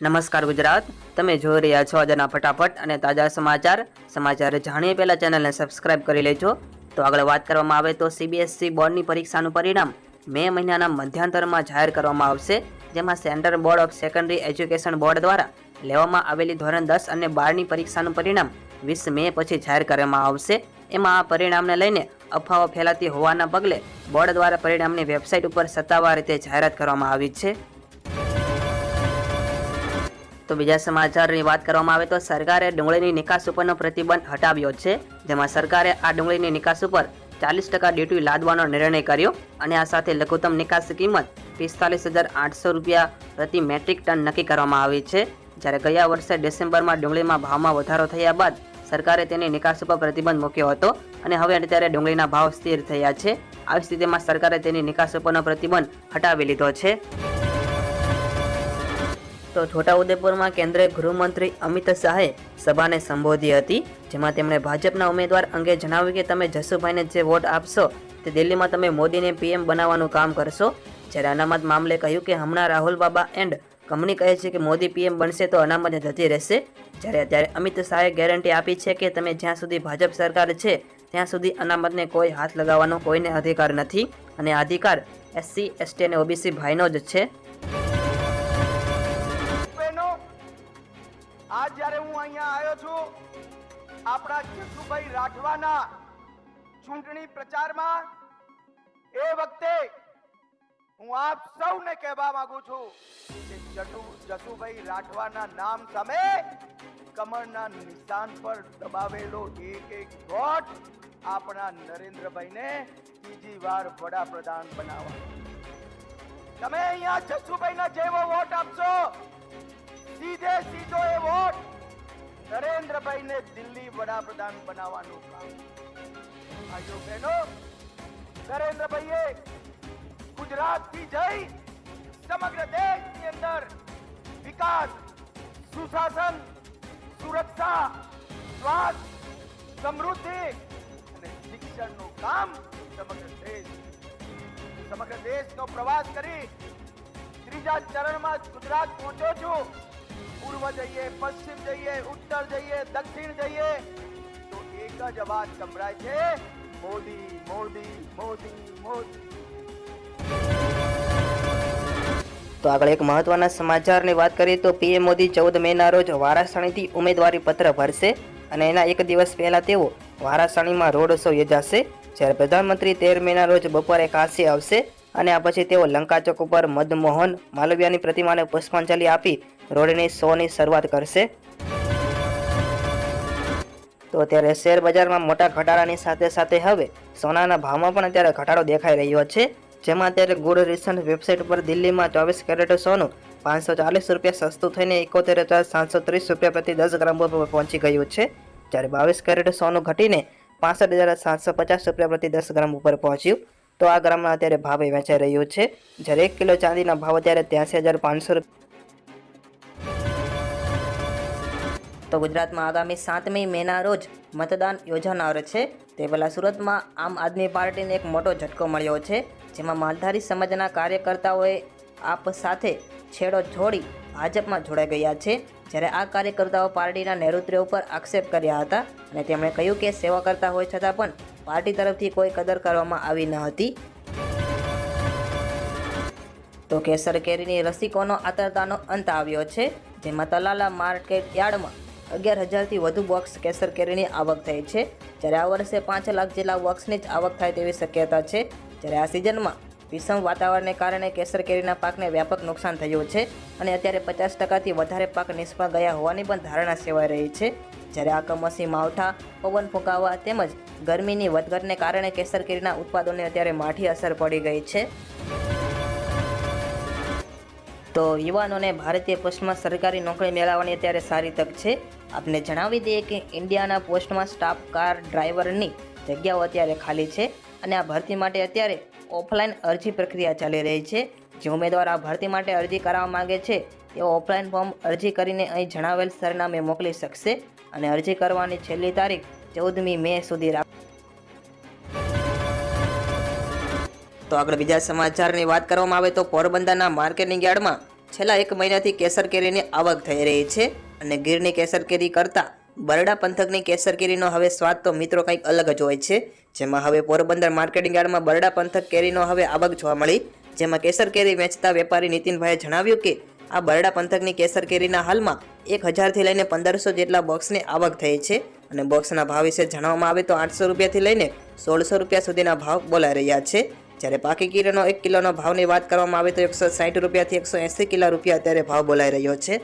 નમસ્કાર ગુજરાત. તમે જોઈ રહ્યા છો આજના ફટાફટ અને તાજા સમાચાર. સમાચાર જાણીએ પહેલા ચેનલને સબસ્ક્રાઇબ કરી લેજો. તો આગળ વાત કરવામાં આવે તો સીબીએસસી બોર્ડની પરીક્ષાનું પરિણામ મે મહિનાના મધ્યાંતરમાં જાહેર કરવામાં આવશે, જેમાં central board of secondary education board દ્વારા લેવામાં આવેલી ધોરણ દસ અને બારની પરીક્ષાનું પરિણામ વીસ મે પછી જાહેર કરવામાં આવશે. એમાં આ પરિણામને લઈને અફવાઓ ફેલાતી હોવાના પગલે બોર્ડ દ્વારા પરિણામની વેબસાઇટ ઉપર સત્તાવાર રીતે જાહેરાત કરવામાં આવી છે. તો બીજા સમાચારની વાત કરવામાં આવે તો સરકારે ડુંગળીની નિકાસ ઉપરનો પ્રતિબંધ હટાવ્યો છે, જેમાં સરકારે આ ડુંગળીની નિકાસ ઉપર ચાલીસ ટકા ડ્યુટી લાદવાનો નિર્ણય કર્યો અને આ સાથે લઘુત્તમ નિકાસ કિંમત પિસ્તાલીસ હજાર આઠસો રૂપિયા પ્રતિ મેટ્રિક ટન નક્કી કરવામાં આવી છે. જ્યારે ગયા વર્ષે ડિસેમ્બરમાં ડુંગળીમાં ભાવમાં વધારો થયા બાદ સરકારે તેની નિકાસ ઉપર પ્રતિબંધ મૂક્યો હતો અને હવે અત્યારે ડુંગળીના ભાવ સ્થિર થયા છે. આવી સ્થિતિમાં સરકારે તેની નિકાસ ઉપરનો પ્રતિબંધ હટાવી લીધો છે. તો છોટાઉદેપુરમાં કેન્દ્રીય ગૃહમંત્રી અમિત શાહે સભાને સંબોધી હતી, જેમાં તેમણે ભાજપના ઉમેદવાર અંગે જણાવ્યું કે તમે જસુભાઈને જે વોટ આપશો તે દિલ્હીમાં તમે મોદીને પીએમ બનાવવાનું કામ કરશો. જ્યારે અનામત મામલે કહ્યું કે હમણાં રાહુલ બાબા એન્ડ કંપની કહે છે કે મોદી પીએમ બનશે તો અનામત જતી રહેશે. જ્યારે અત્યારે અમિત શાહે ગેરંટી આપી છે કે તમે જ્યાં સુધી ભાજપ સરકાર છે, ત્યાં સુધી અનામતને કોઈ હાથ લગાવવાનો કોઈને અધિકાર નથી. અને અધિકાર એસસી, એસટી અને ઓબીસી ભાઈનો જ છે. આપણા જસુભાઈ રાઠવાના ચૂંટણી પ્રચારમાં એ વખતે હું આપ સૌને કહેવા માંગુ છું કે જસુભાઈ રાઠવાના નામ સામે કમળના નિશાન પર દબાવેલો એક એક વોટ આપણા નરેન્દ્રભાઈને બીજી વાર વડાપ્રધાન બનાવવા. તમે અહીંયા જસુભાઈના જેવો વોટ આપશો? સીધે સીધો એ વોટ નરેન્દ્રભાઈને દિલ્હી વડાપ્રધાન બનાવવાનું કામ. ભાઈઓ બહેનો, નરેન્દ્રભાઈએ ગુજરાતથી જઈ સમગ્ર દેશની અંદર વિકાસ, સુશાસન, સુરક્ષા, સ્વાસ્થ્ય, સમૃદ્ધિ અને શિક્ષણનું કામ સમગ્ર દેશ, સમગ્ર દેશનો પ્રવાસ કરી ત્રીજા ચરણમાં ગુજરાત પહોંચ્યો છું. પૂર્વ જઈએ, પશ્ચિમ જઈએ, ઉત્તર જઈએ, દક્ષિણ જઈએ, તો એક જ અવાજ સંભળાય છે, મોદી મોદી મોદી મોદી. તો આગળ એક મહત્વના સમાચારની વાત કરીએ તો પીએમ મોદી ચૌદ મેના રોજ વારાસણીથી ઉમેદવારી પત્ર ભરશે અને એના એક દિવસ પહેલા તેઓ વારાસણીમાં રોડ શો યોજાશે. જ્યારે પ્રધાનમંત્રી તેર મેના રોજ બપોરે કાશી આવશે અને આ પછી તેઓ લંકા ચોક ઉપર મદમોહન માલવિયાની પ્રતિમાને પુષ્પાંજલિ આપી રોડની શોની શરૂઆત કરશે. તો અત્યારે શેર બજારમાં મોટા ઘટાડાની સાથે સાથે હવે સોનાના ભાવમાં પણ અત્યારે ઘટાડો દેખાઈ રહ્યો છે. જેમાં અત્યારે ગુડ રિસન્ટ વેબસાઇટ પર દિલ્હીમાં ચોવીસ કેરેટ સોનું પાંચસો ચાલીસ રૂપિયા સસ્તું થઈને એકોતેર હજાર સાતસો ત્રીસ રૂપિયા પ્રતિ દસ ગ્રામ પર પહોંચી ગયું છે. જ્યારે બાવીસ કેરેટ સોનું ઘટીને પાસઠ હજાર સાતસો પચાસ રૂપિયા પ્રતિ દસ ગ્રામ ઉપર પહોંચ્યું. તો આ ગ્રામમાં અત્યારે ભાવે વેચાઈ રહ્યું છે. જ્યારે એક કિલો ચાંદીના ભાવ અત્યારે ત્યાંસી હજાર પાંચસો રૂપિયા તો ગુજરાતમાં આગામી સાતમી મેના રોજ મતદાન યોજાનાર છે. તે પહેલાં સુરતમાં આમ આદમી પાર્ટીને એક મોટો ઝટકો મળ્યો છે, જેમાં માલધારી સમાજના કાર્યકર્તાઓએ આપ સાથે છેડો છોડી ભાજપમાં જોડાઈ ગયા છે. જ્યારે આ કાર્યકર્તાઓ પાર્ટીના નેતૃત્વ ઉપર આક્ષેપ કર્યા હતા અને તેમણે કહ્યું કે સેવા કરતા હોય છતાં પણ પાર્ટી તરફથી કોઈ કદર કરવામાં આવી ન હતી. તો કેસર કેરીની રસિકોનો આતરતાનો અંત આવ્યો છે, જેમાં તલાલા માર્કેટ યાર્ડમાં અગિયાર હજારથી વધુ બોક્સ કેસર કેરીની આવક થઈ છે. જ્યારે આ વર્ષે પાંચ લાખ જેટલા બોક્સની જ આવક થાય તેવી શક્યતા છે. જ્યારે આ સિઝનમાં વિષમ વાતાવરણને કારણે કેસર કેરીના પાકને વ્યાપક નુકસાન થયું છે અને અત્યારે પચાસ ટકાથી વધારે પાક નિષ્ફળ ગયા હોવાની પણ ધારણા સેવાઈ રહી છે. જ્યારે આ કમોસમી માવઠા, પવન ફૂંકાવા તેમજ ગરમીની વધઘટને કારણે કેસર કેરીના ઉત્પાદનોને અત્યારે માઠી અસર પડી ગઈ છે. તો યુવાનોને ભારતીય પોસ્ટમાં સરકારી નોકરી મેળવવાની અત્યારે સારી તક છે. આપને જણાવી દઈએ કે ઇન્ડિયાના પોસ્ટમાં સ્ટાફ કાર ડ્રાઈવરની જગ્યાઓ અત્યારે ખાલી છે અને આ ભરતી માટે અત્યારે ઓફલાઈન અરજી પ્રક્રિયા ચાલી રહી છે. જે ઉમેદવાર આ ભરતી માટે અરજી કરાવવા માગે છે, તેઓ ઓફલાઈન ફોર્મ અરજી કરીને અહીં જણાવેલ સરનામે મોકલી શકશે અને અરજી કરવાની છેલ્લી તારીખ ચૌદમી મે સુધી રાખ તો આગળ બીજા સમાચારની વાત કરવામાં આવે તો પોરબંદરના માર્કેટિંગ યાર્ડમાં છેલ્લા એક મહિનાથી કેસર કેરીની આવક થઈ રહી છે અને ગીરની કેસર કેરી કરતાં બરડા પંથકની કેસર કેરીનો હવે સ્વાદ તો મિત્રો કંઈક અલગ જ હોય છે. જેમાં હવે પોરબંદર માર્કેટિંગ યાર્ડમાં બરડા પંથક કેરીનો હવે આવક જોવા મળી. જેમાં કેસર કેરી વેચતા વેપારી નીતિનભાઈએ જણાવ્યું કે, આ બરડા પંથકની કેસર કેરીના હાલમાં એક હજારથી લઈને પંદરસો જેટલા બોક્સની આવક થઈ છે અને બોક્સના ભાવ વિશે જણાવવામાં આવે તો આઠસો રૂપિયાથી લઈને સોળસો રૂપિયા સુધીના ભાવ બોલાઈ રહ્યા છે. જ્યારે પાકી કેરીનો એક કિલોનો ભાવની વાત કરવામાં આવે તો એકસો સાઠ રૂપિયાથી એકસો એંસી કિલો રૂપિયા અત્યારે ભાવ બોલાઈ રહ્યો છે.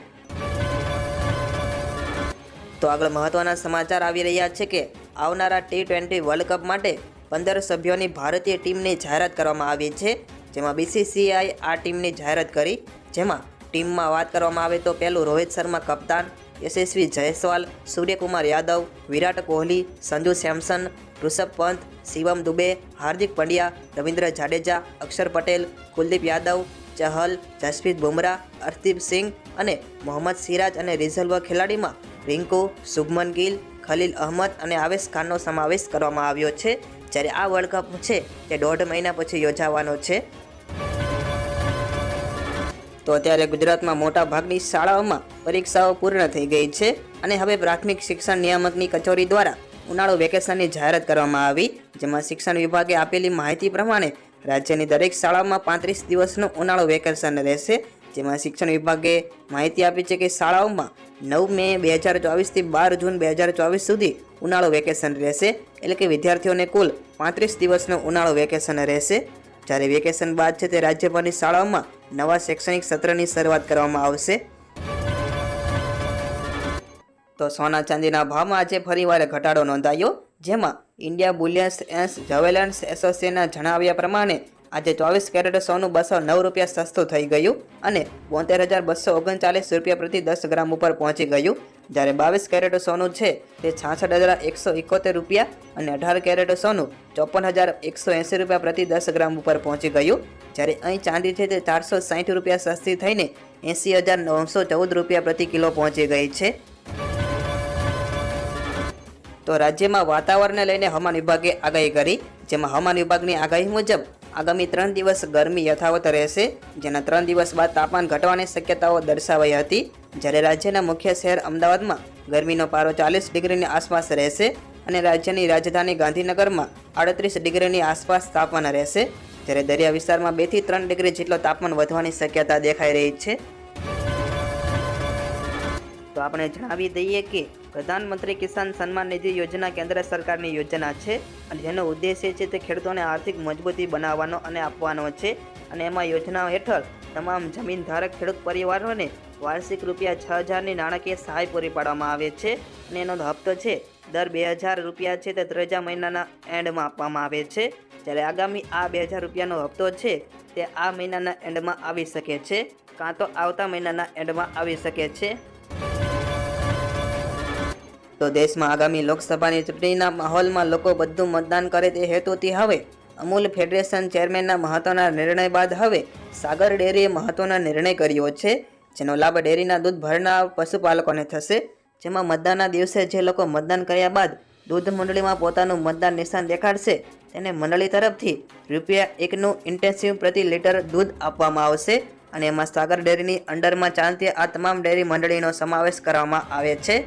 તો આગળ મહત્વના સમાચાર આવી રહ્યા છે કે આવનારા ટી ટ્વેન્ટી વર્લ્ડ કપ માટે પંદર સભ્યોની ભારતીય ટીમની જાહેરાત કરવામાં આવી છે. જેમાં બીસીસીઆઈ આ ટીમની જાહેરાત કરી. જેમાં ટીમમાં વાત કરવામાં આવે તો પહેલું રોહિત શર્મા કપ્તાન, યશસ્વી જયસ્વાલ, સૂર્યકુમાર યાદવ, વિરાટ કોહલી, સંજુ સેમસન ઋષભ પંત, શિવમ દુબે, હાર્દિક પંડ્યા, રવિન્દ્ર જાડેજા, અક્ષર પટેલ, કુલદીપ યાદવ, ચહલ, જસપ્રીત બુમરાહ હરદીપ સિંઘ અને મોહમ્મદ સિરાજ અને રિઝર્વ ખેલાડીમાં રિંકુ, શુભમન ગિલ, ખલીલ અહમદ અને આવેશ ખાનનો સમાવેશ કરવામાં આવ્યો છે. જ્યારે આ વર્લ્ડ કપ છે, તે દોઢ મહિના પછી યોજાવાનો છે. તો અત્યારે ગુજરાતમાં મોટા ભાગની શાળાઓમાં પરીક્ષાઓ પૂર્ણ થઈ ગઈ છે અને હવે પ્રાથમિક શિક્ષણ નિયામકની કચોરી દ્વારા ઉનાળુ વેકેશનની જાહેરાત કરવામાં આવી, જેમાં શિક્ષણ વિભાગે આપેલી માહિતી પ્રમાણે રાજ્યની દરેક શાળાઓમાં પાંત્રીસ દિવસનું ઉનાળુ વેકેશન રહેશે, જેમાં શિક્ષણ વિભાગે માહિતી આપી છે કે શાળાઓમાં નવ મે બે હજાર ચોવીસથી બાર જૂન બે હજાર ચોવીસ સુધી ઉનાળો વેકેશન રહેશે, એટલે કે વિદ્યાર્થીઓને કુલ પાંત્રીસ દિવસનો ઉનાળો વેકેશન રહેશે. જ્યારે વેકેશન બાદ છે તે રાજ્યભરની શાળાઓમાં નવા શૈક્ષણિક સત્રની શરૂઆત કરવામાં આવશે. તો સોના ચાંદીના ભાવમાં આજે ફરીવાર ઘટાડો નોંધાયો. જેમાં ઇન્ડિયા બુલિયન્સ એન્ડ જવેલન્સ એસોસિએશનના જણાવ્યા પ્રમાણે આજે ચોવીસ કેરેટ સોનું બસો નવ રૂપિયા સસ્તું થઈ ગયું અને બોતેર હજાર બસો ઓગણચાલીસ રૂપિયા પ્રતિ દસ ગ્રામ ઉપર પહોંચી ગયું. જ્યારે બાવીસ કેરેટ સોનું છે તે છાસઠ હજાર એકસો એકોતેર રૂપિયા અને અઢાર કેરેટ સોનું ચોપન હજાર એકસો એંસી રૂપિયા પ્રતિ દસ ગ્રામ ઉપર પહોંચી ગયું. જ્યારે અહીં ચાંદી છે તે ચારસો સાઠ રૂપિયા સસ્તી થઈને એંસી હજાર નવસો ચૌદ રૂપિયા પ્રતિ કિલો પહોંચી ગઈ છે. તો રાજ્યમાં વાતાવરણને લઈને હવામાન વિભાગે આગાહી કરી, જેમાં હવામાન વિભાગની આગાહી મુજબ આગામી ત્રણ દિવસ ગરમી યથાવત રહેશે, જેના ત્રણ દિવસ બાદ તાપમાન ઘટવાની શક્યતાઓ દર્શાવાઈ હતી. જ્યારે રાજ્યના મુખ્ય શહેર અમદાવાદમાં ગરમીનો પારો ચાલીસ ડિગ્રીની આસપાસ રહેશે અને રાજ્યની રાજધાની ગાંધીનગરમાં આડત્રીસ ડિગ્રીની આસપાસ તાપમાન રહેશે. જ્યારે દરિયા વિસ્તારમાં બેથી ત્રણ ડિગ્રી જેટલો તાપમાન વધવાની શક્યતા દેખાઈ રહી છે. તો આપણે જણાવી દઈએ કે પ્રધાનમંત્રી કિસાન સન્માન નિધિ યોજના કેન્દ્ર સરકારની યોજના છે અને જેનો ઉદ્દેશ્ય છે તે ખેડૂતોને આર્થિક મજબૂતી બનાવવાનો અને આપવાનો છે. અને એમાં યોજનાઓ હેઠળ તમામ જમીન ધારક ખેડૂત પરિવારોને વાર્ષિક રૂપિયા છ હજારની નાણાકીય સહાય પૂરી પાડવામાં આવે છે. અને એનો હપ્તો છે, દર બે હજાર રૂપિયા છે તે ત્રીજા મહિનાના એન્ડમાં આપવામાં આવે છે. જ્યારે આગામી આ બે હજાર રૂપિયાનો હપ્તો છે, તે આ મહિનાના એન્ડમાં આવી શકે છે, કાં તો આવતા મહિનાના એન્ડમાં આવી શકે છે. તો દેશમાં આગામી લોકસભાની ચૂંટણીના માહોલમાં લોકો બધું મતદાન કરે તે હેતુથી હવે અમૂલ ફેડરેશન ચેરમેનના મહત્વના નિર્ણય બાદ હવે સાગર ડેરીએ મહત્વનો નિર્ણય કર્યો છે, જેનો લાભ ડેરીના દૂધ ભરનાર પશુપાલકોને થશે. જેમાં મતદાનના દિવસે જે લોકો મતદાન કર્યા બાદ દૂધ મંડળીમાં પોતાનું મતદાન નિશાન દેખાડશે, તેને મંડળી તરફથી રૂપિયા એકનું ઇન્ટેન્સિવ પ્રતિ લીટર દૂધ આપવામાં આવશે અને એમાં સાગર ડેરીની અંડરમાં ચાલતી આ તમામ ડેરી મંડળીનો સમાવેશ કરવામાં આવે છે.